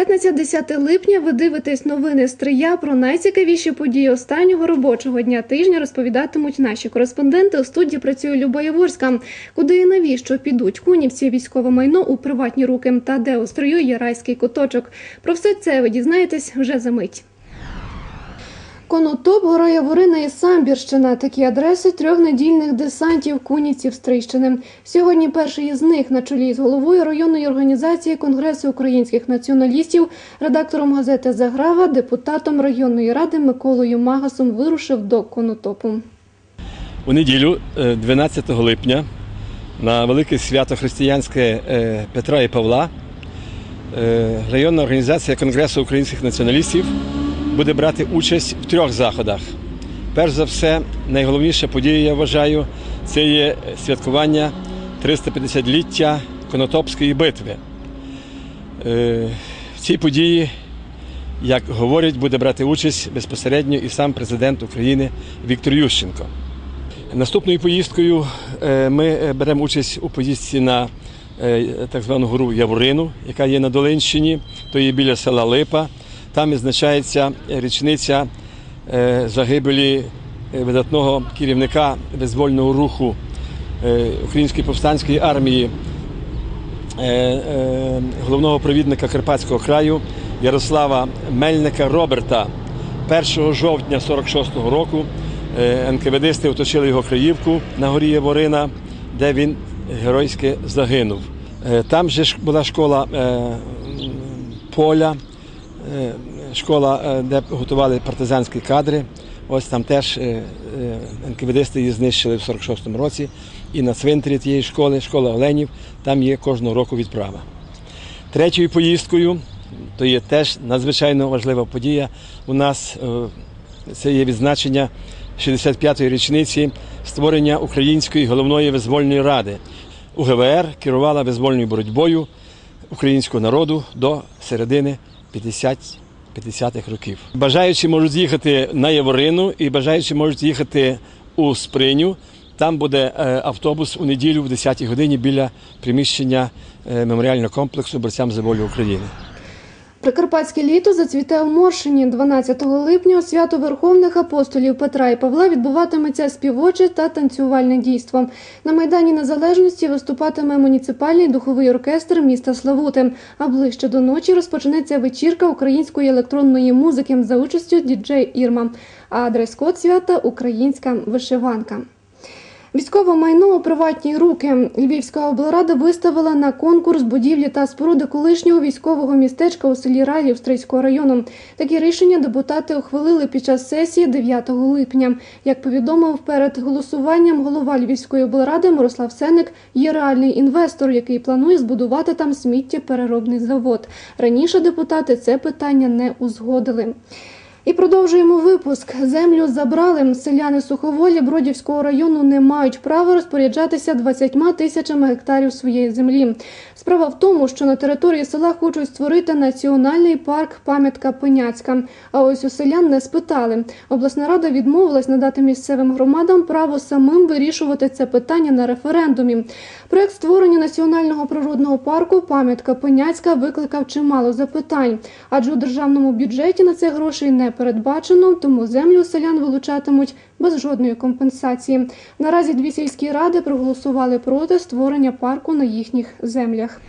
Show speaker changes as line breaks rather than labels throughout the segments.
П'ятниця 10 липня. Ви дивитесь новини Стрия про найцікавіші події останнього робочого дня тижня. Розповідатимуть наші кореспонденти. У студії працює Люба Яворська. Куди і навіщо підуть кунівці військове майно у приватні руки та де у Стрию є райський куточок. Про все це ви дізнаєтесь вже за мить. Конотоп, гора Яворина і Самбірщина – такі адреси трьох недільних десантів кунівців Стрийщини. Сьогодні перший із них на чолі з головою районної організації Конгресу українських націоналістів, редактором газети Заграва, депутатом районної ради Миколою Магасом вирушив до Конотопу.
У неділю, е, 12 липня, на велике свято християнське е, Петра і Павла, е, районна організація Конгресу українських націоналістів буде брати участь в трьох заходах. Перш за все, найголовніша подія, я вважаю, це є святкування 350-ліття Конотопської битви. Е, В цій події, як говорять, буде брати участь безпосередньо і сам президент України Віктор Ющенко. Наступною поїздкою е, ми е, беремо участь у поїздці на так звану гору Яворину, яка є на Долинщині, то є біля села Липа. Там відзначається річниця е, загибелі е, видатного керівника визвольного руху е, Української повстанської армії, е, е, головного провідника Карпатського краю Ярослава Мельника Роберта. 1 жовтня 46-го року е, НКВДсти оточили його Криївку на горі Яворина, де він геройськи загинув. Е, Там же була школа е, поля, е, школа, е, де готували партизанські кадри. Ось там теж е, е, НКВДсти її знищили в 46-му році. І на цвинтарі тієї школи, школа Оленів, там є кожного року відправа. Третьою поїздкою, то є теж надзвичайно важлива подія. У нас е, це є відзначення 65-ї річниці створення Української головної визвольної ради. УГВР керувала визвольною боротьбою українського народу до середини 50 50-х років. Бажаючі можуть їхати на Яворину і бажаючі можуть їхати у Сприню. Там буде е, автобус у неділю в 10-й годині біля приміщення е, меморіального комплексу борцям за волю України.
Прикарпатське літо зацвіте у Моршині 12 липня. Свято Верховних апостолів Петра і Павла відбуватиметься співоче та танцювальне дійство. На майдані Незалежності виступатиме муніципальний духовий оркестр міста Славути. А ближче до ночі розпочнеться вечірка української електронної музики за участю діджей Ірма. А дрес-код свята українська вишиванка. Військове майно у приватні руки. Львівська облрада виставила на конкурс будівлі та споруди колишнього військового містечка у селі Райлів Стрийського району. Такі рішення депутати ухвалили під час сесії 9 липня. Як повідомив перед голосуванням голова Львівської облради Мирослав Сеник, є реальний інвестор, який планує збудувати там сміттєпереробний завод. Раніше депутати це питання не узгодили. І продовжуємо випуск. Землю забрали. Селяни Суховолі Бродівського району не мають права розпоряджатися 20 тисячами гектарів своєї землі. Справа в тому, що на території села хочуть створити національний парк пам'ятка Пеняцька. А ось у селян не спитали. Обласна рада відмовилась надати місцевим громадам право самим вирішувати це питання на референдумі. Проект створення національного природного парку пам'ятка Пеняцька викликав чимало запитань, адже у державному бюджеті на це грошей не передбачено, тому землю селян вилучатимуть без жодної компенсації. Наразі дві сільські ради проголосували проти створення парку на їхніх землях.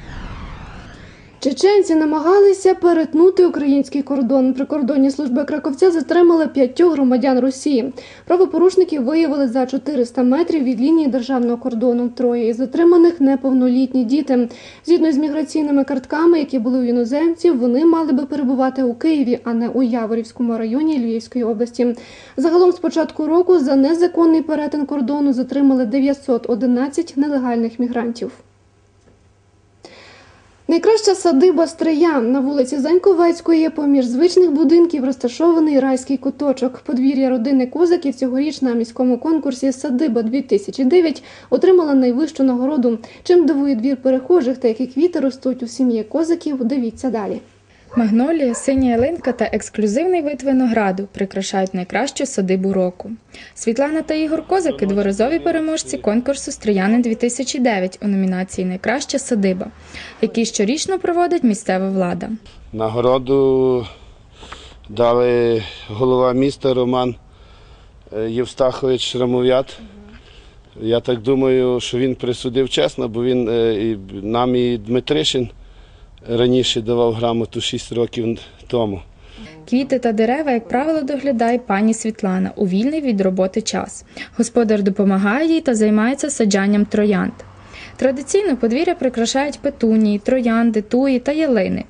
Чеченці намагалися перетнути український кордон. Прикордонні служби Краковця затримали п'ятьох громадян Росії. Правопорушників виявили за 400 метрів від лінії державного кордону. Троє із затриманих неповнолітні діти. Згідно з міграційними картками, які були у іноземців, вони мали би перебувати у Києві, а не у Яворівському районі Львівської області. Загалом з початку року за незаконний перетин кордону затримали 911 нелегальних мігрантів. Найкраща садиба Стриян на вулиці Заньковецької поміж звичних будинків розташований райський куточок. Подвір'я родини Козаків цьогоріч на міському конкурсі Садиба 2009 отримала найвищу нагороду. Чим дивує двір перехожих та які квіти ростуть у сім'ї Козаків, дивіться далі.
Магнолія, синя ялинка та ексклюзивний вид винограду прикрашають найкращу садибу року. Світлана та Ігор Козаки – дворазові переможці конкурсу Стріяни 2009 у номінації Найкраща садиба, який щорічно проводить місцева влада.
Нагороду дали голова міста Роман е, Євстахович Шрамов'ят. Я так думаю, що він присудив чесно, бо він е, нам і Дмитришин раніше давав грамоту 6 років тому.
Квіти та дерева, як правило, доглядає пані Світлана у вільний від роботи час. Господар допомагає їй та займається саджанням троянд. Традиційно подвір'я прикрашають петунії, троянди, туї та ялини.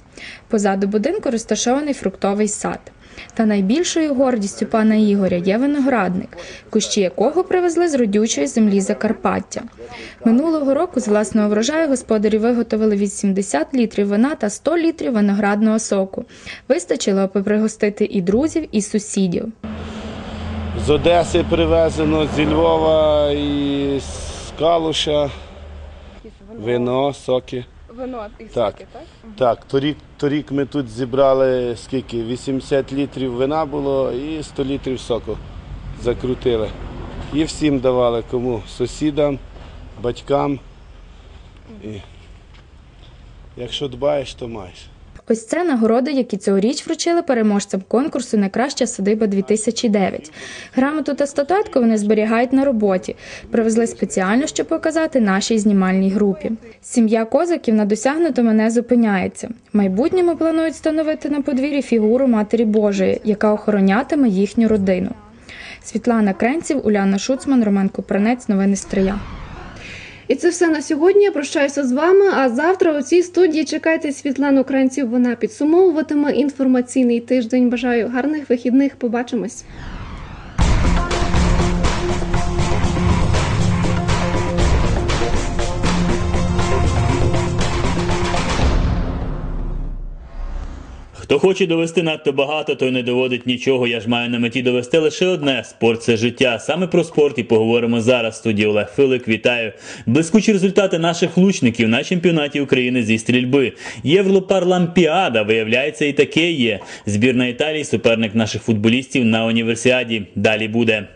Позаду будинку розташований фруктовий сад. Та найбільшою гордістю пана Ігоря є виноградник, кущі якого привезли з родючої землі Закарпаття. Минулого року з власного врожаю господарі виготовили 80 літрів вина та 100 літрів виноградного соку. Вистачило, аби пригостити і друзів, і сусідів.
З Одеси привезено, зі Львова і з Калуша. Вино, соки.
Вино і
Так.
так?
Так, торік, торік ми тут зібрали скільки? 80 літрів вина було і 100 літрів соку закрутили. І всім давали кому? Сусідам, батькам. І якщо дбаєш, то маєш.
Ось це нагороди, які цьогоріч вручили переможцям конкурсу Найкраща садиба 2009 Грамоту та статуетку вони зберігають на роботі. Привезли спеціально, щоб показати нашій знімальній групі. Сім'я козаків на досягнутому не зупиняється. В майбутньому планують встановити на подвір'ї фігуру Матері Божої, яка охоронятиме їхню родину. Світлана Кренців, Уляна Шуцман, Роман Купранець. Новини Стрия.
І це все на сьогодні. Я прощаюся з вами. А завтра у цій студії чекайте Світлану Кранців. Вона підсумовуватиме інформаційний тиждень. Бажаю гарних вихідних. Побачимось.
Хто хоче довести надто багато, той не доводить нічого. Я ж маю на меті довести лише одне: спорт це життя. Саме про спорт і поговоримо зараз. Студія Олег Филик. Вітаю. Блискучі результати наших лучників на чемпіонаті України зі стрільби. Європарлампіада, виявляється, і таке є. Збірна Італії, суперник наших футболістів на універсіаді. Далі буде.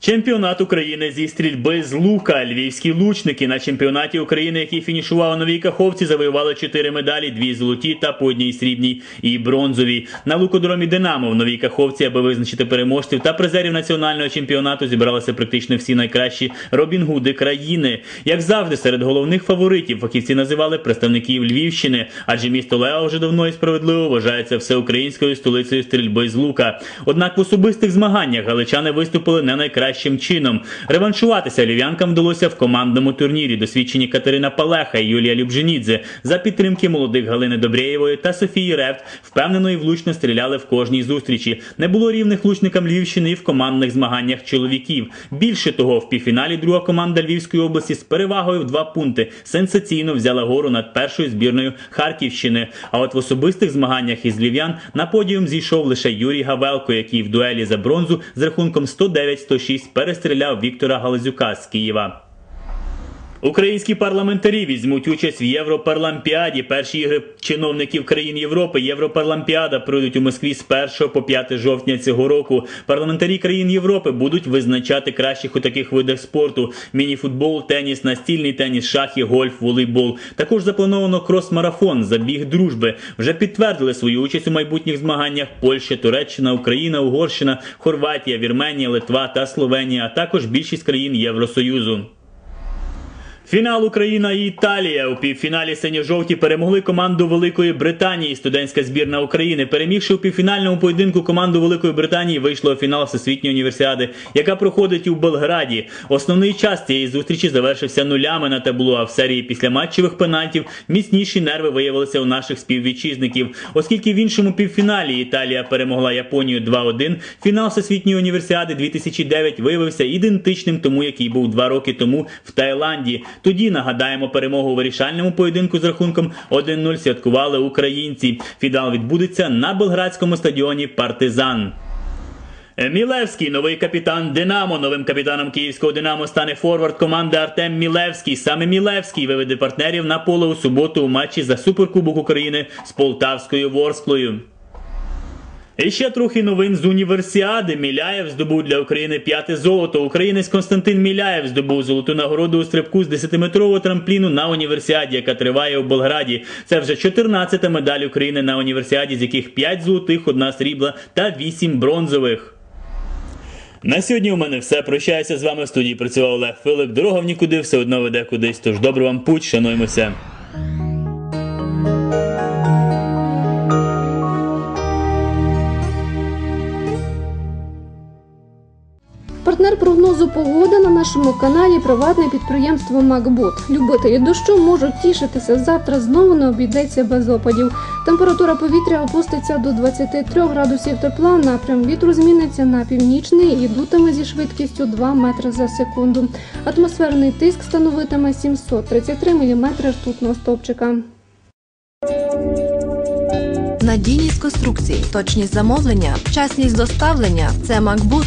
Чемпіонат України зі стрільби з лука. Львівські лучники на чемпіонаті України, який фінішував у новій каховці, завоювали чотири медалі: дві золоті та по одній срібній і бронзовій. На лукодромі Динамо в новій каховці, аби визначити переможців та призерів національного чемпіонату, зібралися практично всі найкращі Робінгуди країни. Як завжди, серед головних фаворитів фахівці називали представників Львівщини, адже місто Лео вже давно і справедливо вважається всеукраїнською столицею стрільби з лука. Однак в особистих змаганнях галичани виступили не найкращим чином. Реваншуватися львів'янкам вдалося в командному турнірі. Досвідчені Катерина Палеха і Юлія Любженідзе за підтримки молодих Галини Добрєєвої та Софії Ревт впевнено і влучно стріляли в кожній зустрічі. Не було рівних лучникам Львівщини і в командних змаганнях чоловіків. Більше того, в півфіналі друга команда Львівської області з перевагою в два пункти сенсаційно взяла гору над першою збірною Харківщини. А от в особистих змаганнях із львів'ян на подіум зійшов лише Юрій Гавелко, який в дуелі за бронзу з рахунком 109-106 перестріляв Віктора Галазюка з Києва. Українські парламентарі візьмуть участь в Європарлампіаді. Перші ігри чиновників країн Європи. Європарлампіада пройдуть у Москві з 1 по 5 жовтня цього року. Парламентарі країн Європи будуть визначати кращих у таких видах спорту: мініфутбол, теніс, настільний теніс, шахи, гольф, волейбол. Також заплановано крос-марафон, забіг дружби. Вже підтвердили свою участь у майбутніх змаганнях Польща, Туреччина, Україна, Угорщина, Хорватія, Вірменія, Литва та Словенія, а також більшість країн Євросоюзу. Фінал Україна і Італія у півфіналі синьо-жовті перемогли команду Великої Британії. Студентська збірна України, перемігши у півфінальному поєдинку команду Великої Британії, вийшла у фінал Всесвітньої універсіади, яка проходить у Белграді. Основний час цієї зустрічі завершився нулями на табло. А в серії післяматчевих пенальтів міцніші нерви виявилися у наших співвітчизників. Оскільки в іншому півфіналі Італія перемогла Японію 2-1, фінал Всесвітньої універсіади 2009 виявився ідентичним тому, який був два роки тому в Таїланді. Тоді нагадаємо перемогу у вирішальному поєдинку з рахунком 1-0 святкували українці. Фінал відбудеться на Белградському стадіоні Партизан. Мілевський, новий капітан Динамо. Новим капітаном київського Динамо стане форвард команди Артем Мілевський. Саме Мілевський виведе партнерів на поле у суботу у матчі за Суперкубок України з Полтавською Ворсклою. І ще трохи новин з універсіади. Міляєв здобув для України п'яте золото. Українець Константин Міляєв здобув золоту нагороду у стрибку з 10-метрового трампліну на універсіаді, яка триває у Болграді. Це вже 14-та медаль України на універсіаді, з яких 5 золотих, одна срібла та 8 бронзових. На сьогодні у мене все. Прощаюся з вами в студії. Працював Олег Филип. Дорога в нікуди все одно веде кудись. Тож добре вам путь, шануємося.
Погоди на нашому каналі приватне підприємство Макбут. Любителі дощу можуть тішитися. Завтра знову не обійдеться без опадів. Температура повітря опуститься до 23 градусів тепла. Напрям вітру зміниться на північний і дутиме зі швидкістю 2 метри за секунду. Атмосферний тиск становитиме 733 мм ртутного стовпчика.
Надійність конструкцій, точність замовлення, вчасність доставлення це Макбут,